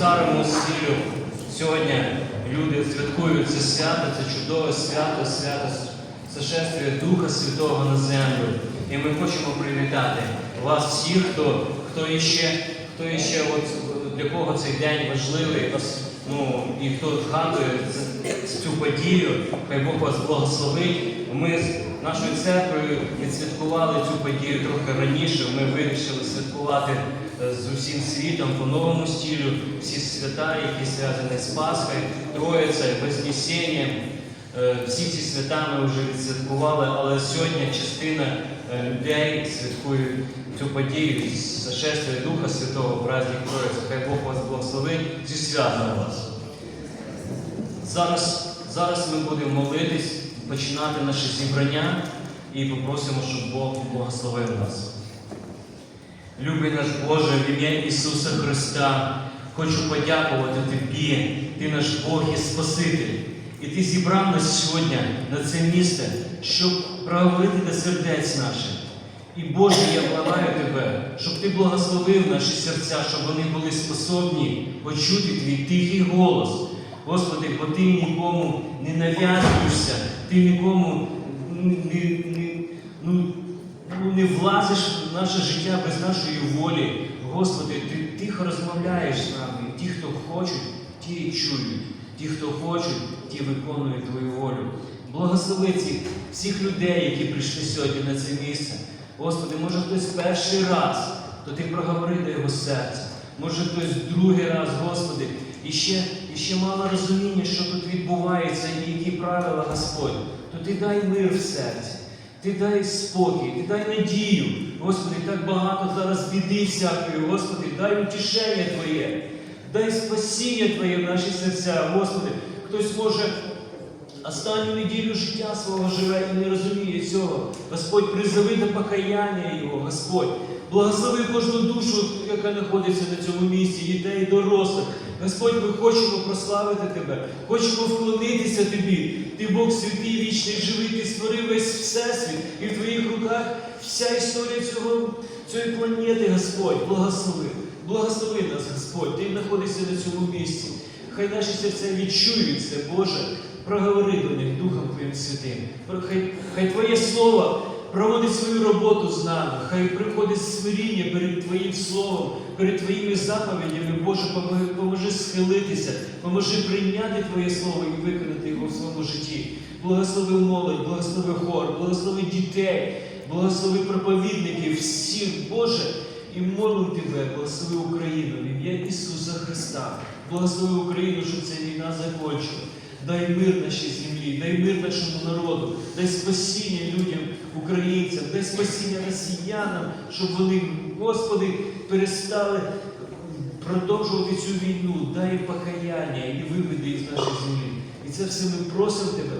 старому стилю сьогодні люди святкують це свято, це чудове свято, свято сошествия Духа Святого на землю. І ми хочемо привітати вас всіх, хто, хто іще, хто іще от, для кого цей день важливий, ну, і хто згадує цю подію, хай Бог вас благословить. Ми нашою церквою відсвяткували цю подію трохи раніше. Ми вирішили святкувати е, з усім світом по новому стилю, всі свята, які зв'язані з Пасхою, Троїцею, Вознесінням. Е, Всі ці свята ми вже відсвяткували, але сьогодні частина е, людей святкує цю подію з зашествия Духа Святого, праздник Троїці. Хай Бог вас благословить зі святом вас. Зараз, зараз ми будемо молитись, починати наше зібрання і попросимо, щоб Бог благословив нас. Любий наш Боже, в ім'я Ісуса Христа, хочу подякувати Тобі, Ти наш Бог і Спаситель. І Ти зібрав нас сьогодні на це місце, щоб проговорити до сердець наших. І Боже, я благаю Тебе, щоб Ти благословив наші серця, щоб вони були способні почути Твій тихий голос. Господи, бо Ти нікому не нав'язуєшся, Ти нікому не, не, ну, ну, не влазиш в наше життя без нашої волі. Господи, Ти тихо розмовляєш з нами. Ті, хто хочуть, ті чують. Ті, хто хочуть, ті виконують Твою волю. Благослови цих всіх людей, які прийшли сьогодні на це місце. Господи, може хтось перший раз, то Ти проговори до його серця. Може хтось другий раз, Господи, і ще, і ще мало розуміння, що тут відбувається і які правила Господь, то Ти дай мир в серці. Ти дай спокій, ти дай надію. Господи, так багато зараз біди всякої, Господи, дай утішення Твоє, дай спасіння Твоє в наші серця, Господи. Хтось може останню неділю життя свого живе і не розуміє цього. Господь, призови до покаяння Його, Господь. Благослови кожну душу, яка знаходиться на цьому місці, дітей дорослих. Господь, ми хочемо прославити Тебе, хочемо вклонитися Тобі. Ти Бог святий, вічний, живий, ти створив весь всесвіт, і в твоїх руках вся історія цього, цієї планети, Господь, благослови. Благослови нас, Господь, ти знаходишся на цьому місці. Хай наші серця відчують це, Боже. Проговори до них Духом Твоїм Святим. Хай, хай Твоє Слово проводить свою роботу з нами, хай приходить смиріння перед Твоїм Словом, перед Твоїми заповідями. Боже, поможи, схилитися, поможи прийняти Твоє Слово і виконати його в своєму житті. Благослови молодь, благослови хор, благослови дітей, благослови проповідників, всіх, Боже. І молю Тебе, благослови Україну, в ім'я Ісуса Христа. Благослови Україну, щоб ця війна закінчила. Дай мир нашій землі, дай мир нашому народу, дай спасіння людям, українцям, дай спасіння росіянам, щоб вони, Господи, перестали продовжувати цю війну, дай покаяння і виведи їх з нашої землі. І це все ми просимо Тебе,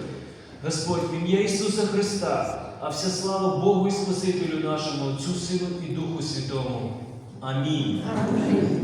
Господь, в ім'я Ісуса Христа, а вся слава Богу і Спасителю нашому, Отцю, Сину і Духу Святому. Амінь. Амінь.